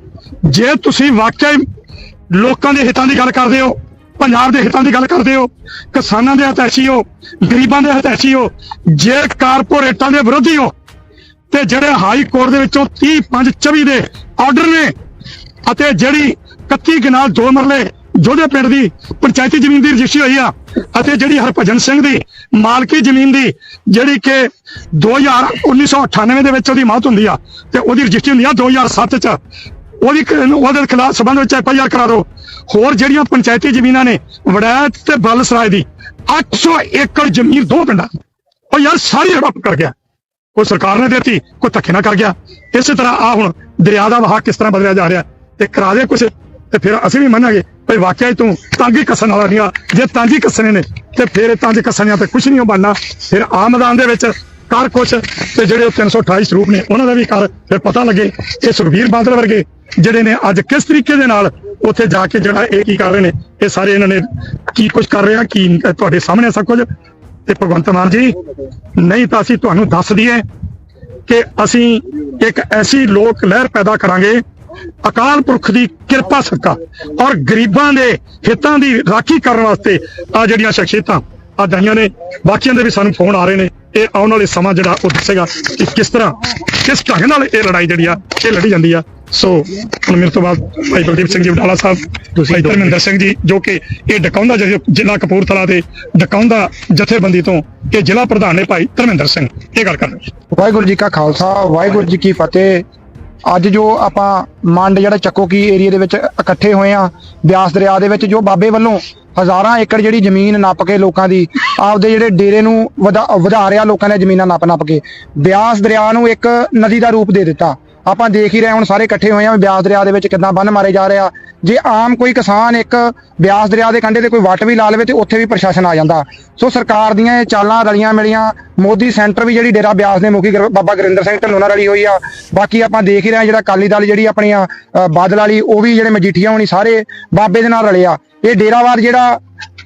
ਜੇ ਤੁਸੀਂ ਵਾਕਿਆ ਲੋਕਾਂ ਦੇ ਹਿੱਤਾਂ ਦੀ ਗੱਲ ਕਰਦੇ ਹੋ, ਪੰਜਾਬ ਦੇ ਹਿੱਤਾਂ ਦੀ ਗੱਲ ਕਰਦੇ ਹੋ, ਕਿਸਾਨਾਂ ਦੇ ਹਿਤੈਸ਼ੀ ਹੋ, ਗਰੀਬਾਂ ਦੇ ਹਿਤੈਸ਼ੀ ਹੋ, ਜੇ ਕਾਰਪੋਰੇਟਾਂ ਦੇ ਵਿਰੋਧੀ ਹੋ, ਤੇ ਜਿਹੜੇ ਹਾਈ ਕੋਰਟ ਦੇ ਵਿੱਚੋਂ 30 5 24 ਦੇ ਆਰਡਰ ਨੇ, ਅਤੇ ਜਿਹੜੀ 31 ਕਨਾਲ ਦੋ ਮਰਲੇ, ਜੋਧੇ ਪਿੰਡ ਦੀ ਪੰਚਾਇਤੀ ਜ਼ਮੀਨ ਦੀ ਰਜਿਸਟਰੀ ਹੋਈ ਆ ਅਤੇ ਜਿਹੜੀ ਹਰਭਜਨ ਸਿੰਘ ਦੀ ਮਾਲਕੀ ਜ਼ਮੀਨ ਦੀ ਜਿਹੜੀ ਕਿ 2000 1998 ਦੇ ਵਿੱਚ ਉਹਦੀ ਮੌਤ ਹੁੰਦੀ ਆ ਤੇ ਉਹਦੀ ਰਜਿਸਟਰੀ ਹੁੰਦੀ ਆ 2007 ਚ। ਉਹਦੀ ਉਹਦੇ ਖਿਲਾਫ ਸਬੰਧ ਵਿੱਚ ਐਫ ਕਰਾ ਦਿਓ। ਹੋਰ ਜਿਹੜੀਆਂ ਪੰਚਾਇਤੀ ਜ਼ਮੀਨਾਂ ਨੇ, ਵੜੈਤ ਤੇ ਬਲਸਰਾਏ ਦੀ 800 ਏਕੜ ਜ਼ਮੀਨ ਦੋ ਪਿੰਡਾਂ ਦੀ। ਉਹ ਯਾਰ ਸਾਰੀ ਹੜਪ ਕਰ ਗਿਆ। ਕੋਈ ਸਰਕਾਰ ਨੇ ਦਿੱਤੀ, ਕੋਈ ਧੱਕੇ ਨਾਲ ਕਰ ਗਿਆ। ਇਸੇ ਤਰ੍ਹਾਂ ਆ ਹੁਣ ਦਰਿਆ ਦਾ ਵਹਾਅ ਕਿਸ ਤਰ੍ਹਾਂ ਬਦਲਿਆ ਜਾ ਰਿਹਾ ਤੇ ਕਰਾ ਦੇ ਕੁਛ। ਤੇ ਫਿਰ ਅਸੀਂ ਵੀ ਮੰਨਾਂਗੇ, ਭਈ ਵਾਕਿਆ ਹੀ ਤੂੰ ਤੰਗ ਕੱਸਣ ਵਾਲਾ ਨਹੀਂ ਆ ਜੇ ਤੰਗ ਕੱਸਣੇ ਨੇ, ਤੇ ਫਿਰ ਇਹ ਕੱਸਣਿਆਂ ਤੇ ਕੁਛ ਨਹੀਂ ਹੋ ਬਣਨਾ। ਫਿਰ ਆਮ ਮੈਦਾਨ ਦੇ ਵਿੱਚ ਕਰ ਕੁਛ, ਤੇ ਜਿਹੜੇ ਉਹ 328 ਸਰੂਪ ਨੇ, ਉਹਨਾਂ ਦਾ ਵੀ ਕਰ। ਫਿਰ ਪਤਾ ਲੱਗੇ, ਇਹ ਸੁਖਬੀਰ ਬਾਦਲ ਵਰਗੇ ਜਿਹੜੇ ਨੇ ਅੱਜ ਕਿਸ ਤਰੀਕੇ ਦੇ ਨਾਲ ਉੱਥੇ ਜਾ ਕੇ ਜਿਹੜਾ ਇਹ ਕੀ ਕਰ ਰਹੇ ਨੇ, ਇਹ ਸਾਰੇ ਇਹਨਾਂ ਨੇ ਕੀ ਕੁਛ ਕਰ ਰਿਹਾ ਕੀ ਤੁਹਾਡੇ ਸਾਹਮਣੇ ਸਭ ਕੁਝ। ਤੇ ਭਗਵੰਤ ਮਾਨ ਜੀ, ਨਹੀਂ ਤਾਂ ਅਸੀਂ ਤੁਹਾਨੂੰ ਦੱਸ ਦਈਏ ਕਿ ਅਸੀਂ ਇੱਕ ਐਸੀ ਲੋਕ ਲਹਿਰ ਪੈਦਾ ਕਰਾਂਗੇ ਅਕਾਲ ਪੁਰਖ ਦੀ ਕਿਰਪਾ ਸਦਕਾ ਔਰ ਗਰੀਬਾਂ ਦੇ ਹਿੱਤਾਂ ਦੀ ਰਾਖੀ ਕਰਨ ਵਾਸਤੇ ਆ ਜਿਹੜੀਆਂ ਸ਼ਖਸੀਅਤਾਂ ਆ ਜਾਈਆਂ ਨੇ ਬਾਕੀਆਂ ਦੇ ਵੀ ਸਾਨੂੰ ਫੋਨ ਆ ਰਹੇ ਨੇ। ਇਹ ਆਉਣ ਵਾਲੇ ਸਮਾਂ ਜਿਹੜਾ ਉਹ ਦੱਸੇਗਾ ਕਿ ਕਿਸ ਤਰ੍ਹਾਂ ਕਿਸ ਢੰਗ ਨਾਲ ਇਹ ਲੜਾਈ ਜਿਹੜੀ ਆ ਇਹ ਲੜੀ ਜਾਂਦੀ ਆ। ਸੋ ਹੁਣ ਮੇਰੇ ਤੋਂ ਬਾਅਦ ਭਾਈ ਬਲਦੀਪ ਸਿੰਘ ਜੀ ਬਟਾਲਾ ਸਾਹਿਬ ਤੁਸੀਂ ਭਾਈ ਧਰਮਿੰਦਰ ਸਿੰਘ ਜੀ ਜੋ ਕਿ ਇਹ ਡਕਾਉਂਦਾ ਜ਼ਿਲ੍ਹਾ ਕਪੂਰਥਲਾ ਦੇ ਡਕਾਉਂਦਾ ਜਥੇਬੰਦੀ ਤੋਂ ਇਹ ਜ਼ਿਲ੍ਹਾ ਪ੍ਰਧਾਨ ਨੇ ਭਾਈ ਧਰਮਿੰਦਰ ਸਿੰਘ। ਇਹ ਗੱਲ ਕਰਨੀ। ਵਾਹਿਗੁਰੂ ਜੀ ਕਾ ਖਾਲਸਾ ਵਾਹਿਗੁਰੂ ਜੀ ਕੀ ਫਤਿਹ। ਅੱਜ ਜੋ ਆਪਾਂ ਮੰਡ ਜਿਹੜਾ ਚੱਕੋ ਕੀ ਏਰੀਆ ਦੇ ਵਿੱਚ ਇਕੱਠੇ ਹੋਏ ਆ, ਬਿਆਸ ਦਰਿਆ ਦੇ ਵਿੱਚ ਜੋ ਬਾਬੇ ਵੱਲੋਂ ਹਜ਼ਾਰਾਂ ਏਕੜ ਜਿਹੜੀ ਜ਼ਮੀਨ ਨੱਪ ਕੇ ਲੋਕਾਂ ਦੀ, ਆਪਦੇ ਜਿਹੜੇ ਡੇਰੇ ਨੂੰ ਵਧਾ ਵਧਾ ਰਿਹਾ, ਲੋਕਾਂ ਨੇ ਜ਼ਮੀਨਾਂ ਨੱਪ ਨੱਪ ਕੇ, ਬਿਆਸ ਦਰਿਆ ਨੂੰ ਇੱਕ ਨਦੀ ਦਾ ਰੂਪ ਦੇ ਦਿੱਤਾ। ਆਪਾਂ ਦੇਖ ਹੀ ਰਹੇ ਹੁਣ ਸਾਰੇ ਇਕੱਠੇ ਹੋਏ ਆ ਬਿਆਸ ਦਰਿਆ ਦੇ ਵਿੱਚ ਕਿੰਨਾ ਬੰਨ ਮਾਰੇ ਜਾ ਰਿਹਾ ਜੇ ਆਮ ਕੋਈ ਕਿਸਾਨ ਇੱਕ ਬਿਆਸ ਦਰਿਆ ਦੇ ਕੰਢੇ ਤੇ ਕੋਈ ਵੱਟ ਵੀ ਲਾ ਲਵੇ ਤੇ ਉੱਥੇ ਵੀ ਪ੍ਰਸ਼ਾਸਨ ਆ ਜਾਂਦਾ। ਸੋ ਸਰਕਾਰ ਦੀਆਂ ਇਹ ਚਾਲਾਂ ਰਲੀਆਂ ਮਿਲੀਆਂ ਮੋਦੀ ਸੈਂਟਰ ਵੀ ਜਿਹੜੀ ਡੇਰਾ ਬਿਆਸ ਦੇ ਮੁਖੀ ਬਾਬਾ ਗੁਰਿੰਦਰ ਸਿੰਘ ਢਿੱਲੋਂ ਨਾਲ ਰਲੀ ਹੋਈ ਆ। ਬਾਕੀ ਆਪਾਂ ਦੇਖ ਹੀ ਰਹੇ ਹਾਂ ਜਿਹੜਾ ਅਕਾਲੀ ਦਲ ਜਿਹੜੀ ਆਪਣੀਆਂ ਅ, ਬਾਦਲ ਵਾਲੀ ਉਹ ਵੀ ਜਿਹੜੇ ਮਜੀਠੀਆ ਹੋਣੀ ਸਾਰੇ ਬਾਬੇ ਦੇ ਨਾਲ ਰਲੇ ਆ। ਇਹ ਡੇਰਾਵਾਦ ਜਿਹੜਾ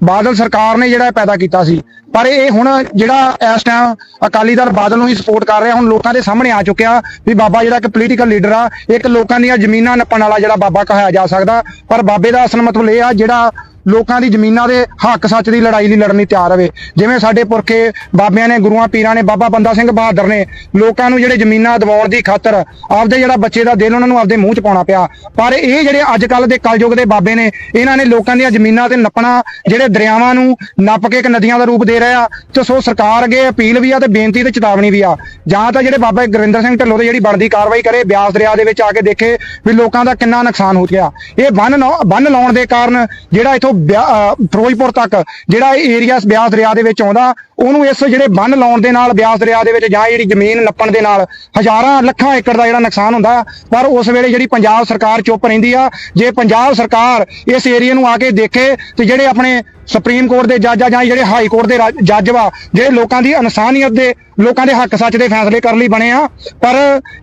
ਬਾਦਲ ਸਰਕਾਰ ਨੇ ਜਿਹੜਾ ਪੈਦਾ ਕੀਤਾ ਸੀ। ਪਰ ਇਹ ਹੁਣ ਜਿਹੜਾ ਇਸ ਟਾਈਮ ਅਕਾਲੀ ਦਲ ਬਾਦਲ ਨੂੰ ਹੀ ਸਪੋਰਟ ਕਰ ਰਿਹਾ, ਹੁਣ ਲੋਕਾਂ ਦੇ ਸਾਹਮਣੇ ਆ ਚੁੱਕਿਆ ਵੀ ਬਾਬਾ ਜਿਹੜਾ ਇੱਕ ਪੋਲੀਟੀਕਲ ਲੀਡਰ ਆ, ਇੱਕ ਲੋਕਾਂ ਦੀਆਂ ਜ਼ਮੀਨਾਂ ਨੱਪਣ ਵਾਲਾ ਜਿਹੜਾ ਬਾਬਾ ਕਹਾਇਆ ਜਾ ਸਕਦਾ। ਪਰ ਬਾਬੇ ਦਾ ਅਸਲ ਮਤਲਬ ਇਹ ਆ, ਜਿਹੜਾ ਲੋਕਾਂ ਦੀ ਜ਼ਮੀਨਾਂ ਦੇ ਹੱਕ ਸੱਚ ਦੀ ਲੜਾਈ ਲਈ ਲੜਨ ਲਈ ਤਿਆਰ ਰਹੇ। ਜਿਵੇਂ ਸਾਡੇ ਪੁਰਖੇ ਬਾਬਿਆਂ ਨੇ, ਗੁਰੂਆਂ, ਪੀਰਾਂ ਨੇ, ਬਾਬਾ ਬੰਦਾ ਸਿੰਘ ਬਹਾਦਰ ਨੇ, ਲੋਕਾਂ ਨੂੰ ਜਿਹੜੇ ਜ਼ਮੀਨਾਂ ਦਿਵਾਉਣ ਦੀ ਖਾਤਰ ਆਪਦੇ ਜਿਹੜਾ ਬੱਚੇ ਦਾ ਦਿਲ ਉਹਨਾਂ ਨੂੰ ਆਪਦੇ ਮੂੰਹ 'ਚ ਪਾਉਣਾ ਪਿਆ। ਪਰ ਇਹ ਜਿਹੜੇ ਅੱਜ ਕੱਲ ਦੇ ਕਲਯੁਗ ਦੇ ਬਾਬੇ ਨੇ, ਇਹਨਾਂ ਨੇ ਲੋਕਾਂ ਦੀਆਂ ਜ਼ਮੀਨਾਂ ਤੇ ਨੱਪਣਾ, ਜਿਹੜੇ ਦਰਿਆਵਾਂ ਨੂੰ ਨੱਪ ਕੇ ਇੱਕ ਨਦੀਆਂ ਦਾ ਰੂਪ ਦੇ ਰਹੇ ਆ, ਤੇ ਸੋ ਸਰਕਾਰ ਅੱਗੇ ਅਪੀਲ ਵੀ ਆ ਤੇ ਬੇਨਤੀ ਤੇ ਚੇਤਾਵਨੀ ਵੀ ਆ। ਜਾਂ ਤਾਂ ਜਿਹੜੇ ਬਾਬਾ ਗੁਰਿੰਦਰ ਸਿੰਘ ਢਿੱਲੋਂ ਤੇ ਜਿਹੜੀ ਬਣਦੀ ਕਾਰਵਾਈ ਕਰੇ, ਬਿਆਸ ਦਰਿਆ ਦੇ ਵਿੱਚ ਆ ਕੇ ਦੇਖੇ ਵੀ ਲੋਕਾਂ ਦਾ ਕਿੰਨਾ ਨੁਕਸਾਨ ਹੋ ਗਿਆ। ਇਹ ਬੰਨ ਨੌ- ਬੰਨ ਲਾਉਣ ਦੇ ਕਾਰਨ ਜਿਹੜਾ ਇਥੋਂ ਫਿਰੋਜ਼ਪੁਰ ਤੱਕ ਜਿਹੜਾ ਏਰੀਆ ਬਿਆਸ ਦਰਿਆ ਦੇ ਵਿੱਚ ਆਉਂਦਾ ਉਹਨੂੰ ਇਸ ਜਿਹੜੇ ਬੰਨ ਲਾਉਣ ਦੇ ਨਾਲ ਬਿਆਸ ਦਰਿਆ ਦੇ ਵਿੱਚ ਜਾਂ ਜਿਹੜੀ ਜ਼ਮੀਨ ਨੱਪਣ ਦੇ ਨਾਲ ਹਜ਼ਾਰਾਂ ਲੱਖਾਂ ਏਕੜ ਦਾ ਜਿਹੜਾ ਨੁਕਸਾਨ ਹੁੰਦਾ, ਪਰ ਉਸ ਵੇਲੇ ਜਿਹੜੀ ਪੰਜਾਬ ਸਰਕਾਰ ਚੁੱਪ ਰਹਿੰਦੀ ਆ, ਜੇ ਪੰਜਾਬ ਸਰਕਾਰ ਇਸ ਏਰੀਆ ਨੂੰ ਆ ਕੇ ਦੇਖੇ ਤੇ ਜਿਹੜੇ ਆਪਣੇ ਸੁਪਰੀਮ ਕੋਰਟ ਦੇ ਜੱਜ ਆ ਜਾਂ ਜਿਹੜੇ ਹਾਈ ਕੋਰਟ ਦੇ ਜੱਜ ਵਾ, ਜਿਹੜੇ ਲੋਕਾਂ ਦੀ ਇਨਸਾਨੀਅਤ ਦੇ, ਲੋਕਾਂ ਦੇ ਹੱਕ ਸੱਚ ਦੇ ਫੈਸਲੇ ਕਰਨ ਲਈ ਬਣੇ ਆ, ਪਰ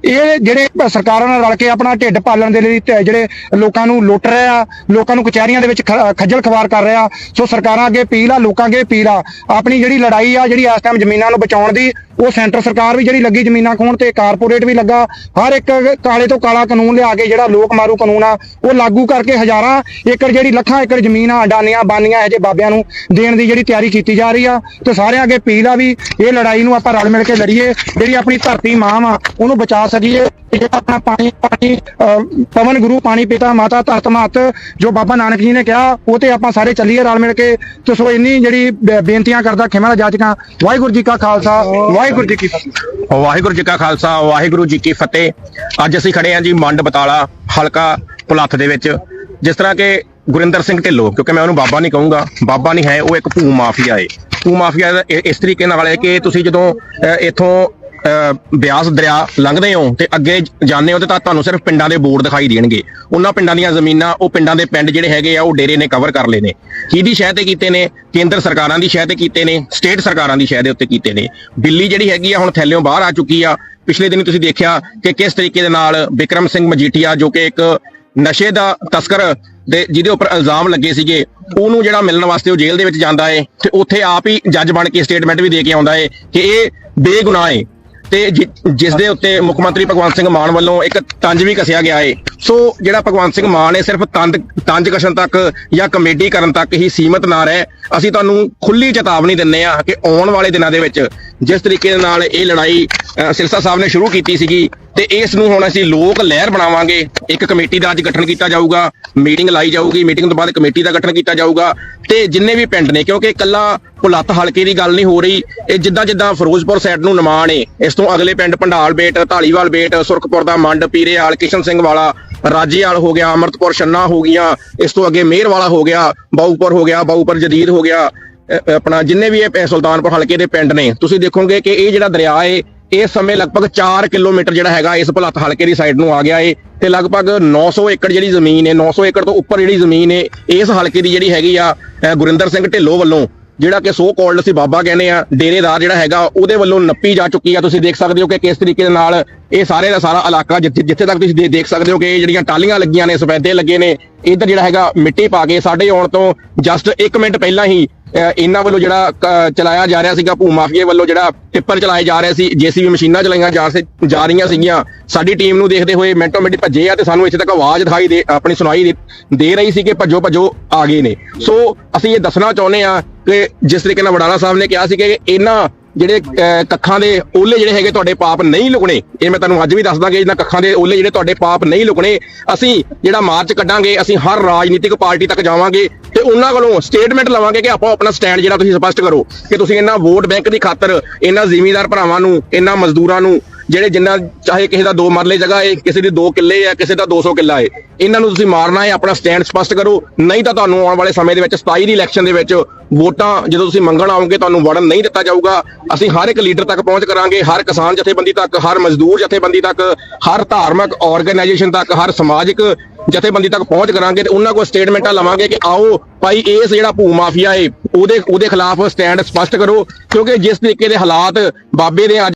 ਇਹ ਜਿਹੜੇ ਸਰਕਾਰਾਂ ਨਾਲ ਰਲ ਕੇ ਆਪਣਾ ਢਿੱਡ ਪਾਲਣ ਦੇ ਲਈ ਜਿਹੜੇ ਲੋਕਾਂ ਨੂੰ ਲੁੱਟ ਰਹੇ ਆ, ਲੋਕਾਂ ਨੂੰ ਕਚਹਿਰੀਆਂ ਦੇ ਵਿੱਚ ਖ- ਖੱਜਲ ਖਵਾਰ ਕਰ ਰਹੇ ਆ, ਸੋ ਸਰਕਾਰਾਂ ਅੱਗੇ ਅਪੀਲ ਆ, ਲੋਕਾਂ ਅੱਗੇ ਅਪੀਲ ਆ, ਆਪਣੀ ਜਿਹੜੀ ਲੜਾਈ ਆ ਜਿਹੜੀ ਇਸ ਟਾਈਮ ਜ਼ਮੀਨਾਂ ਨੂੰ ਬਚਾਉਣ ਦੀ ਉਹ ਸੈਂਟਰ ਸਰਕਾਰ ਵੀ ਜਿਹੜੀ ਲੱਗੀ ਜ਼ਮੀਨਾਂ ਖੋਣ ਤੇ ਕਾਰਪੋਰੇਟ ਵੀ ਲੱਗਾ। ਹਰ ਇੱਕ ਕਾਲੇ ਤੋਂ ਕਾਲਾ ਕਾਨੂੰਨ ਲਿਆ ਕੇ ਜਿਹੜਾ ਲੋਕ ਮਾਰੂ ਕਾਨੂੰਨ ਆ ਉਹ ਲਾਗੂ ਕਰਕੇ ਹਜ਼ਾਰਾਂ ਏਕੜ ਜਿਹੜੀ ਲੱਖਾਂ ਏਕੜ ਜ਼ਮੀਨ ਆ ਅਡਾਨੀਆਂ ਬਾਨੀਆਂ ਇਹ ਜੇ ਬਾਬਿਆਂ ਨੂੰ ਦੇਣ ਦੀ ਜਿਹੜੀ ਤਿਆਰੀ ਕੀਤੀ ਜਾ ਰਹੀ ਆ। ਤੇ ਸਾਰਿਆਂ ਅੱਗੇ ਅਪੀਲ ਆ ਵੀ ਇਹ ਲੜਾਈ ਨੂੰ ਆਪਾਂ ਰਲ ਮਿਲ ਕੇ ਲੜੀਏ। ਜਿਹੜੀ ਆਪਣੀ ਧਰਤੀ ਮਾਂ ਵਾ ਉਹਨੂੰ ਬਚਾ ਸਕੀਏ। ਤੇ ਜਿਹੜਾ ਆਪਣਾ ਪਾਣੀ ਪਾਣੀ ਅਹ, ਪਵਨ ਗੁਰੂ ਪਾਣੀ ਪਿਤਾ ਮਾਤਾ ਧਰਤ ਮਾਤ ਜੋ ਬਾਬਾ ਨਾਨਕ ਜੀ ਨੇ ਕਿਹਾ ਉਹ ਤੇ ਆਪਾਂ ਸਾਰੇ ਚੱਲੀਏ ਰਲ ਮਿਲ ਕੇ। ਤੇ ਸੋ ਇੰਨੀ ਜਿਹੜੀ ਬੇਨਤੀਆਂ ਕਰਦਾ ਖਿਮਾ ਦਾ ਜਾਚਕਾਂ ਵਾਹਿਗੁਰੂ ਜੀ ਕਾ ਖਾਲਸਾ ਵਾਹਿਗੁਰੂ ਜੀ ਕੀ ਫਤਿਹ। ਵਾਹਿਗੁਰੂ ਜੀ ਕਾ ਖਾਲਸਾ ਵਾਹਿਗੁਰੂ ਜੀ ਕੀ ਫਤਿਹ। ਅੱਜ ਅਸੀਂ ਖੜੇ ਹਾਂ ਜੀ ਮੰਡ ਬਤਾਲਾ ਹਲਕਾ ਪੁਲੱਥ ਦੇ ਵਿੱਚ ਜਿਸ ਤਰ੍ਹਾਂ ਕਿ ਗੁਰਿੰਦਰ ਸਿੰਘ ਢਿੱਲੋਂ ਕਿਉਂਕਿ ਮੈਂ ਉਹਨੂੰ ਬਾਬਾ ਨਹੀਂ ਕਹੂੰਗਾ ਬਾਬਾ ਨਹੀਂ ਹੈ ਉਹ ਇੱਕ ਭੂ ਮਾਫੀਆ ਏ। ਭੂ ਮਾਫੀਆ ਇਸ ਤਰੀਕੇ ਨਾਲ ਹੈ ਕਿ ਤੁਸੀਂ ਜਦੋਂ ਅਹ, ਇੱਥੋਂ ਬਿਆਸ ਦਰਿਆ ਲੰਘਦੇ ਹੋ ਤੇ ਅੱਗੇ ਜਾਂਦੇ ਹੋ ਤੇ ਤਾਂ ਤੁਹਾਨੂੰ ਸਿਰਫ ਪਿੰਡਾਂ ਦੇ ਬੋਰਡ ਦਿਖਾਈ ਦੇਣਗੇ। ਉਹਨਾਂ ਪਿੰਡਾਂ ਦੀਆਂ ਜ਼ਮੀਨਾਂ, ਉਹ ਪਿੰਡਾਂ ਦੇ ਪਿੰਡ ਜਿਹੜੇ ਹੈਗੇ ਆ, ਉਹ ਡੇਰੇ ਨੇ ਕਵਰ ਕਰ ਲਏ ਨੇ। ਕਿਹਦੀ ਸ਼ਹਿ ਤੇ ਕੀਤੇ ਨੇ? ਕੇਂਦਰ ਸਰਕਾਰਾਂ ਦੀ ਸ਼ਹਿ ਤੇ ਕੀਤੇ ਨੇ, ਸਟੇਟ ਸਰਕਾਰਾਂ ਦੀ ਸ਼ਹਿ ਦੇ ਉੱਤੇ ਕੀਤੇ ਨੇ। ਦਿੱਲੀ ਜਿਹੜੀ ਹੈਗੀ ਆ, ਹੁਣ ਥੈਲਿਓਂ ਬਾਹਰ ਆ ਚੁੱਕੀ ਆ। ਪਿਛਲੇ ਦਿਨੀ ਤੁਸੀਂ ਦੇਖਿਆ ਕਿ ਕਿਸ ਤਰੀਕੇ ਦੇ ਨਾਲ ਵਿਕਰਮ ਸਿੰਘ ਮਜੀਠੀਆ, ਜੋ ਕਿ ਇੱਕ ਨਸ਼ੇ ਦਾ ਤਸਕਰ ਦੇ, ਜਿਹਦੇ ਉੱਪਰ ਇਲਜ਼ਾਮ ਲੱਗੇ ਸੀਗੇ, ਉਹਨੂੰ ਜਿਹੜਾ ਮਿਲਣ ਵਾਸਤੇ ਉਹ ਜੇਲ੍ਹ ਦੇ ਵਿੱਚ ਜਾਂਦਾ ਏ ਤੇ ਉੱਥੇ ਆਪ ਹੀ ਜੱਜ ਬਣ ਕੇ ਸਟੇਟਮੈਂਟ ਵੀ ਦੇ ਕੇ ਆਉਂਦਾ ਏ ਕਿ ਇਹ ਬੇਗੁਨਾਹ ਏ। ਤੇ ਜਿ- ਜਿਸ ਦੇ ਉੱਤੇ ਮੁੱਖ ਮੰਤਰੀ ਭਗਵੰਤ ਸਿੰਘ ਮਾਨ ਵੱਲੋਂ ਇੱਕ ਤੰਜ ਵੀ ਕੱਸਿਆ ਗਿਆ ਏ। ਸੋ ਜਿਹੜਾ ਭਗਵੰਤ ਸਿੰਘ ਮਾਨ ਹੈ ਸਿਰਫ ਤੰਦ, ਤੰਜ ਕਸਣ ਤੱਕ ਜਾਂ ਕਮੇਟੀ ਕਰਨ ਤੱਕ ਹੀ ਸੀਮਤ ਨਾ ਰਹਿ। ਅਸੀਂ ਤੁਹਾਨੂੰ ਖੁੱਲੀ ਚੇਤਾਵਨੀ ਦਿੰਨੇ ਆ ਕਿ ਆਉਣ ਵਾਲੇ ਦਿਨਾਂ ਦੇ ਵਿੱਚ ਜਿਸ ਤਰੀਕੇ ਦੇ ਨਾਲ ਇਹ ਲੜਾਈ ਸਿਰਸਾ ਸਾਹਿਬ ਨੇ ਸ਼ੁਰੂ ਕੀਤੀ ਸੀਗੀ ਤੇ ਇਸ ਨੂੰ ਹੁਣ ਅਸੀਂ ਲੋਕ ਲਹਿਰ ਬਣਾਵਾਂਗੇ। ਇੱਕ ਕਮੇਟੀ ਦਾ ਅੱਜ ਗਠਨ ਕੀਤਾ ਜਾਊਗਾ, ਮੀਟਿੰਗ ਲਾਈ ਜਾਊਗੀ, ਮੀਟਿੰਗ ਤੋਂ ਬਾਅਦ ਕਮੇਟੀ ਦਾ ਗਠਨ ਕੀਤਾ ਜਾਊਗਾ। ਤੇ ਜਿੰਨੇ ਵੀ ਪਿੰਡ ਨੇ, ਕਿਉਂਕਿ ਇਕੱਲਾ ਪੁਲੱਤ ਹਲਕੇ ਦੀ ਗੱਲ ਨਹੀਂ ਹੋ ਰਹੀ, ਇਹ ਜਿੱਦਾਂ ਜਿੱਦਾਂ ਫਿਰੋਜ਼ਪੁਰ ਸਾਈਡ ਨੂੰ ਨਿਮਾਣ ਏ, ਇਸ ਤੋਂ ਅਗਲੇ ਪਿੰਡ ਪੰਡਾਲ ਬੇਟ ਢਾਲੀਵਾਲ ਬੇਟ, ਸੁਰਖਪੁਰ ਦਾ ਮੰਡ ਪੀਰੇਵਾਲ ਕਿਸ਼ਨ ਸਿੰਘ ਵਾਲਾ ਰਾਜੇਵਾਲ ਹੋ ਗਿਆ, ਅਮਰਤਪੁਰ ਛੰਨਾ ਹੋ ਗਈਆਂ, ਇਸ ਤੋਂ ਅੱਗੇ ਮੇਰ ਵਾਲਾ ਹੋ ਗਿਆ, ਬਾਊਪੁਰ ਹੋ ਗਿਆ, ਬਾਊਪੁਰ ਜਦੀਦ ਹੋ ਗਿਆ ਆਪਣਾ ਜਿੰਨੇ ਵੀ ਇਹ ਸੁਲਤਾਨਪੁਰ ਹਲਕੇ ਦੇ ਪਿੰਡ ਨੇ, ਤੁਸੀਂ ਦੇਖੋਗੇ ਕਿ ਇਹ ਜਿਹੜਾ ਦਰਿਆ ਏ ਇਸ ਸਮੇਂ ਲਗਭਗ 4 ਕਿਲੋਮੀਟਰ ਜਿਹੜਾ ਹੈਗਾ, ਇਸ ਭੁਲੱਥ ਹਲਕੇ ਦੀ ਸਾਈਡ ਨੂੰ ਆ ਗਿਆ ਏ ਤੇ ਲਗਭਗ 900 ਏਕੜ ਜਿਹੜੀ ਜ਼ਮੀਨ ਏ 900 ਏਕੜ ਤੋਂ ਉੱਪਰ ਜਿਹੜੀ ਜ਼ਮੀਨ ਹੈ, ਇਸ ਹਲਕੇ ਦੀ ਜਿਹੜੀ ਹੈਗੀ ਆ ਗੁਰਿੰਦਰ ਸਿੰਘ ਢਿੱਲੋਂ ਵੱਲੋਂ, ਜਿਹੜਾ ਕਿ ਸੋ ਕਾਲਡ ਸੀ ਬਾਬਾ ਕਹਿੰਦੇ ਆ, ਡੇਰੇਦਾਰ ਜਿਹੜਾ ਹੈਗਾ, ਉਹਦੇ ਵੱਲੋਂ ਨੱਪੀ ਜਾ ਚੁੱਕੀ ਆ। ਤੁਸੀਂ ਦੇਖ ਸਕਦੇ ਹੋ ਕਿ ਕਿਸ ਤਰੀਕੇ ਦੇ ਨਾਲ ਇਹ ਸਾਰੇ ਦਾ ਸਾਰਾ ਇਲਾਕਾ ਜਿੱਥੇ ਜਿੱਥੇ ਤੱਕ ਤੁਸੀਂ ਦੇ- ਦੇਖ ਸਕਦੇ ਹੋ ਕਿ ਜਿਹੜੀਆਂ ਟਾਲੀਆਂ ਲੱਗੀਆਂ ਨੇ ਸਫੈਦੇ ਲੱਗੇ ਨੇ, ਇੱਧਰ ਜਿਹੜਾ ਹੈਗਾ ਮਿੱਟੀ ਪਾ ਕੇ ਸਾਡੇ ਆਉਣ ਤੋਂ ਜਸਟ 1 ਮਿੰਟ ਪਹਿਲਾਂ ਹੀ ਇਹਨਾਂ ਵੱਲੋਂ ਜਿਹੜਾ ਚਲਾਇਆ ਜਾ ਰਿਹਾ ਸੀਗਾ ਭੂ ਮਾਫੀਏ ਵੱਲੋਂ ਜਿਹੜਾ ਟਿੱਪਰ ਚਲਾਏ ਜਾ ਰਹੇ ਸੀ ਜੀਸੀਬੀ ਮਸ਼ੀਨਾਂ ਚਲਾਈਆਂ ਜਾ ਜਾ ਰਹੀਆਂ ਸੀਗੀਆਂ। ਸਾਡੀ ਟੀਮ ਨੂੰ ਦੇਖਦੇ ਹੋਏ ਮਿੰਟੋ ਮਿੰਟ ਭੱਜੇ ਆ ਤੇ ਸਾਨੂੰ ਇੱਥੇ ਤੱਕ ਆਵਾਜ਼ ਦਿਖਾਈ ਦੇ ਆਪਣੀ ਸੁਣਾਈ ਦੇ- ਦੇ ਰਹੀ ਸੀ ਕਿ ਭੱਜੋ ਭੱਜੋ ਆ ਗਏ ਨੇ। ਸੋ ਅਸੀਂ ਇਹ ਦੱਸਣਾ ਚਾਹੁੰਦੇ ਆ ਕਿ ਜਿਸ ਤਰੀਕੇ ਨਾਲ ਵਡਾਲਾ ਸਾਹਿਬ ਨੇ ਕਿਹਾ ਸੀ ਕਿ ਇਹਨਾਂ ਜਿਹੜੇ ਅਹ, ਕੱਖਾਂ ਦੇ ਓਲੇ ਜਿਹੜੇ ਹੈਗੇ ਤੁਹਾਡੇ ਪਾਪ ਨਹੀਂ ਲੁਕਣੇ ਇਹ ਮੈਂ ਤੁਹਾਨੂੰ ਅੱਜ ਵੀ ਦੱਸ ਦਾਂਗੇ ਇਹਨਾਂ ਕੱਖਾਂ ਦੇ ਓਲੇ ਜਿਹੜੇ ਤੁਹਾਡੇ ਪਾਪ ਨਹੀਂ ਲੁਕਣੇ ਅਸੀਂ ਜਿਹੜਾ ਮਾਰਚ ਕੱਢਾਂਗੇ ਅਸੀਂ ਹਰ ਰਾਜਨੀਤਿਕ ਪਾਰਟੀ ਤੱਕ ਜਾਵਾਂਗੇ ਉਹਨਾਂ ਕੋਲੋਂ ਸਟੇਟਮੈਂਟ ਲਵਾਂਗੇ ਕਿ ਆਪੋ ਆਪਣਾ ਸਟੈਂਡ ਜਿਹੜਾ ਤੁਸੀਂ ਸਪਸ਼ਟ ਕਰੋ ਕਿ ਤੁਸੀਂ ਇਹਨਾਂ ਵੋਟ ਬੈਂਕ ਦੀ ਖਾਤਰ ਇਹਨਾਂ ਜ਼ਿਮੀਂਦਾਰ ਭਰਾਵਾਂ ਨੂੰ, ਇਹਨਾਂ ਮਜ਼ਦੂਰਾਂ ਨੂੰ ਜਿਹੜੇ ਜਿੰਨਾ ਚਾਹੇ ਕਿਸੇ ਦਾ ਦੋ ਮਰਲੇ ਜਗ੍ਹਾ ਏ ਕਿਸੇ ਦੀ 2 ਕਿੱਲੇ ਹੈ, ਕਿਸੇ ਦਾ 200 ਕਿੱਲਾ ਹੈ, ਇਹਨਾਂ ਨੂੰ ਤੁਸੀਂ ਮਾਰਨਾ ਹੈ, ਆਪਣਾ ਸਟੈਂਡ ਸਪਸ਼ਟ ਕਰੋ। ਨਹੀਂ ਤਾਂ ਤੁਹਾਨੂੰ ਆਉਣ ਵਾਲੇ ਸਮੇਂ ਦੇ ਵਿੱਚ 27 ਦੀ ਇਲੈਕਸ਼ਨ ਦੇ ਵਿੱਚ ਵੋਟਾਂ ਜਦੋਂ ਤੁਸੀਂ ਮੰਗਣ ਆਓਗੇ, ਤੁਹਾਨੂੰ ਵੜਨ ਨਹੀਂ ਦਿੱਤਾ ਜਾਊਗਾ। ਅਸੀਂ ਹਰ ਇੱਕ ਲੀਡਰ ਤੱਕ ਪਹੁੰਚ ਕਰਾਂਗੇ, ਹਰ ਕਿਸਾਨ ਜਥੇਬੰਦੀ ਤੱਕ, ਹਰ ਮਜ਼ਦੂਰ ਜਥੇਬੰਦੀ ਤੱਕ, ਹਰ ਧਾਰਮਿਕ ਆਰਗੇਨਾਈਜੇਸ਼ਨ ਤੱਕ, ਹਰ ਸਮਾਜਿਕ ਜਥੇਬੰਦੀ ਤੱਕ ਪਹੁੰਚ ਕਰਾਂਗੇ ਤੇ ਉਹਨਾਂ ਕੋਲ ਸਟੇਟਮੈਂਟਾਂ ਲਵਾਂਗੇ ਕਿ ਆਓ ਭਾਈ, ਇਸ ਜਿਹੜਾ ਭੂ ਮਾਫੀਆ ਏ ਉਹਦੇ ਉਹਦੇ ਖਿਲਾਫ ਸਟੈਂਡ ਸਪਸ਼ਟ ਕਰੋ। ਕਿਉਂਕਿ ਜਿਸ ਤਰੀਕੇ ਦੇ ਹਾਲਾਤ ਬਾਬੇ ਦੇ